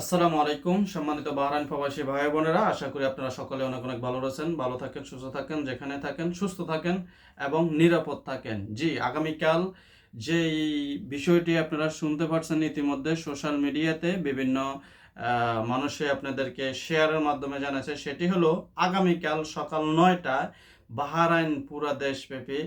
আসসালামু আলাইকুম, সম্মানিত বাহরাইন প্রবাসী ভাই বোনেরা, আশা করি আপনারা সকলে অনেক অনেক ভালো রয়েছেন, ভালো থাকেন, সুস্থ থাকেন, যেখানে থাকেন সুস্থ থাকেন এবং নিরাপদ থাকেন। জি, আগামীকাল যে বিষয়টি আপনারা শুনতে পারছেন ইতিমধ্যে সোশ্যাল মিডিয়াতে বিভিন্ন মানুষে আপনাদেরকে শেয়ারের মাধ্যমে জানাচ্ছে, সেটি হলো আগামীকাল সকাল নয়টায় বাহারাইন পুরা দেশব্যাপী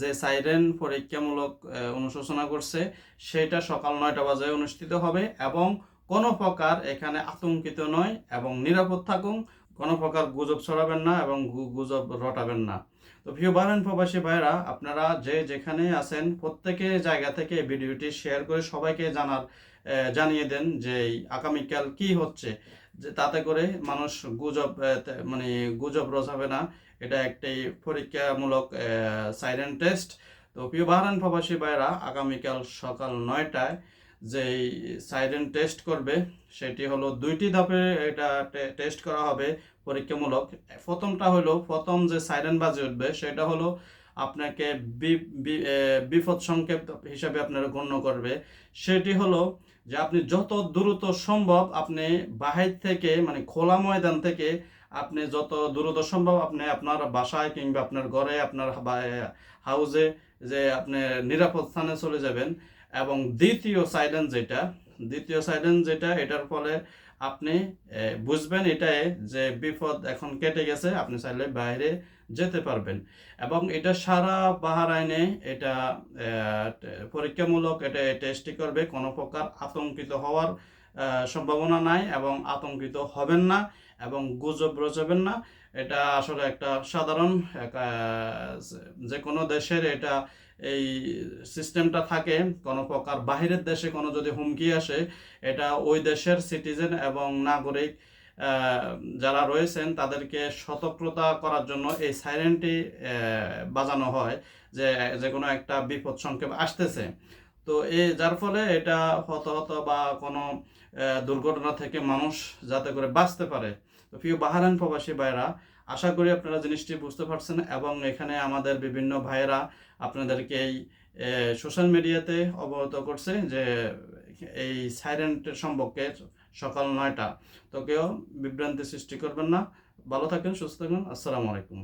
যে সাইরেন পরীক্ষামূলক অনুশোচনা করছে, সেটা সকাল নয়টা বাজে অনুষ্ঠিত হবে এবং কোনো প্রকার এখানে আতঙ্কিত নয় এবং নিরাপদ থাকুন, কোনো প্রকার গুজব ছড়াবেন না এবং গুজব রটাবেন না। তো প্রিয় বারেন প্রবাসী ভাইরা আপনারা যে যেখানে আছেন, প্রত্যেকে জায়গা থেকে ভিডিওটি শেয়ার করে সবাইকে জানার জানিয়ে দেন যে আগামীকাল কি হচ্ছে। যে তাতে করে মানুষ গুজব মানে গুজব রচাবে না। এটা একটি পরীক্ষামূলক সাইরেন টেস্ট তো প্রিয় বাহারান প্রবাসী ভাইরা আগামীকাল সকাল নয়টায় যে সাইরেন টেস্ট করবে, সেটি হলো দুইটি ধাপে এটা টেস্ট করা হবে পরীক্ষামূলক। প্রথমটা হলো, প্রথম যে সাইরেন বাজে উঠবে, সেটা হলো আপনাকে বিপদ সংক্ষেপ হিসাবে আপনারা গণ্য করবে। সেটি হলো যে আপনি যত দ্রুত সম্ভব আপনি বাহির থেকে মানে খোলা ময়দান থেকে আপনি যত দ্রুত সম্ভব আপনি আপনার বাসায় কিংবা আপনার ঘরে, আপনার হাউজে যে আপনি নিরাপদ স্থানে চলে যাবেন। এবং দ্বিতীয় সাইলেন্স যেটা, দ্বিতীয় সাইলেন্স যেটা, এটার ফলে আপনি বুঝবেন এটাই যে বিপদ এখন কেটে গেছে, আপনি চাইলে বাইরে যেতে পারবেন। এবং এটা সারা বাহারাইনে এটা পরীক্ষামূলক এটা টেস্টই করবে, কোনো প্রকার আতঙ্কিত হওয়ার সম্ভাবনা নাই এবং আতঙ্কিত হবেন না। এবং গুজব রচবেন না। এটা আসলে একটা সাধারণ যে কোনো দেশের এটা এই সিস্টেমটা থাকে, কোনো প্রকার বাহিরের দেশে কোনো যদি হুমকি আসে, এটা ওই দেশের সিটিজেন এবং নাগরিক যারা রয়েছেন তাদেরকে সতর্কতা করার জন্য এই সাইরেনটি বাজানো হয় যে যে কোনো একটা বিপদ সংকেত আসতেছে। তো এই যার ফলে এটা হতাহত বা কোনো দুর্ঘটনা থেকে মানুষ যাতে করে বাঁচতে পারে। তো প্রিয় বাহারান প্রবাসী ভাইরা আশা করি আপনারা জিনিসটি বুঝতে পারছেন এবং এখানে আমাদের বিভিন্ন ভাইয়েরা আপনাদেরকে এই সোশ্যাল মিডিয়াতে অবগত করছে যে, এই সাইরেন্টের সম্পর্কে সকাল নয়টা। তো কেউ বিভ্রান্তি সৃষ্টি করবেন না। ভালো থাকেন, সুস্থ থাকুন। আসসালামু আলাইকুম।